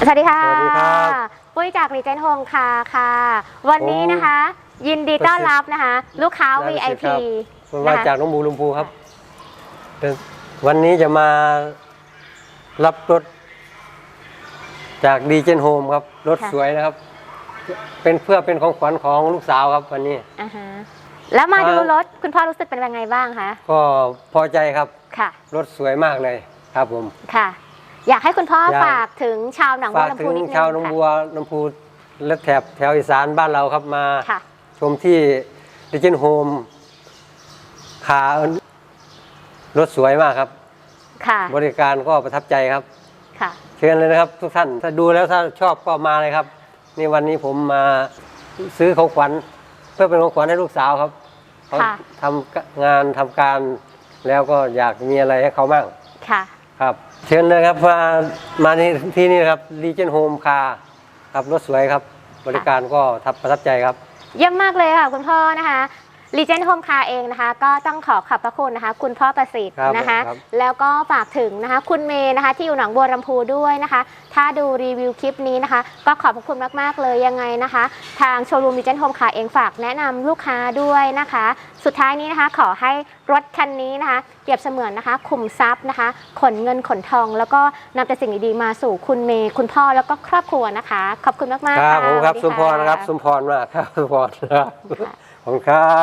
สวัสดีค่ะสวัสดีครับปุ้ยจากรีเจนโฮมค่ะค่ะ วันนี้นะคะ ยินดีต้อนรับนะคะ ลูกค้า ได้เลย VIP ผมนะมาคะจากหน้องบูลำพูครับเป็นวันนี้จะมารับรถ จากดีเจนโฮมครับ รถค่ะ สวยนะครับ เป็นเพื่อเป็นของขวัญของลูกสาวครับวันนี้ อ่าฮะแล้วมาดูครับ รถคุณพ่อรู้สึกเป็นยังไงบ้างคะก็พอใจครับ ค่ะ รถสวยมากเลยครับผม ค่ะ อยากให้คุณพ่ออยาก ฝากถึงชาวหนองบัวฝากลำถึพูงนิดนึงชาวหน้องค่ะบัวลำพูและแถบแถวอีสานบ้านเราครับมาค่ะ ชมที่ดิจินโฮมขารถสวยมากครับ ค่ะ บริการก็ประทับใจครับ ค่ะ เชิญเลยนะครับ ทุกท่านถ้าดูแล้วถ้าชอบก็มาเลยครับ นี่วันนี้ผมมาซื้อของขวัญ เพื่อเป็นของขวัญให้ลูกสาวครับเขาค่ะ ทำงานทำการแล้วก็อยากมีอะไรให้เขาบ้างค่ะ ครับ เชิญเลยครับมามาที่ที่นี่ครับ Legion Home Car ครับรถสวยครับ บริการก็ทับประทับใจครับ เยี่ยมมากเลยค่ะคุณพ่อนะคะ รีเจนโฮมคาเองนะคะก็ต้องขอขอบพระคุณนะคะ คุณพ่อประสิทธิ์ครับนะคะ ครับ แล้วก็ฝากถึงนะคะ คุณเมย์นะคะ ที่อยู่หนองบัวลำพูด้วยนะคะ ถ้าดูรีวิวคลิปนี้นะคะ ก็ขอบพระคุณมาก ๆ เลยยังไงนะคะ ทางโชว์รูมรีเจนโฮมคาเองฝากแนะนำลูกค้าด้วยนะคะ สุดท้ายนี้นะคะ ขอให้รถคันนี้นะคะเปรียบเสมือนนะคะ ขุมทรัพย์นะคะ ขนเงินขนทอง แล้วก็นำแต่สิ่งดีๆมาสู่คุณเมย์คุณพ่อแล้วก็ครอบครัวนะคะ ขอบคุณมากๆครับค่ะผมครับสสวัมสดีพรนะครับะสมพรมากครับสมพรครับค่ะขอบคุณครับ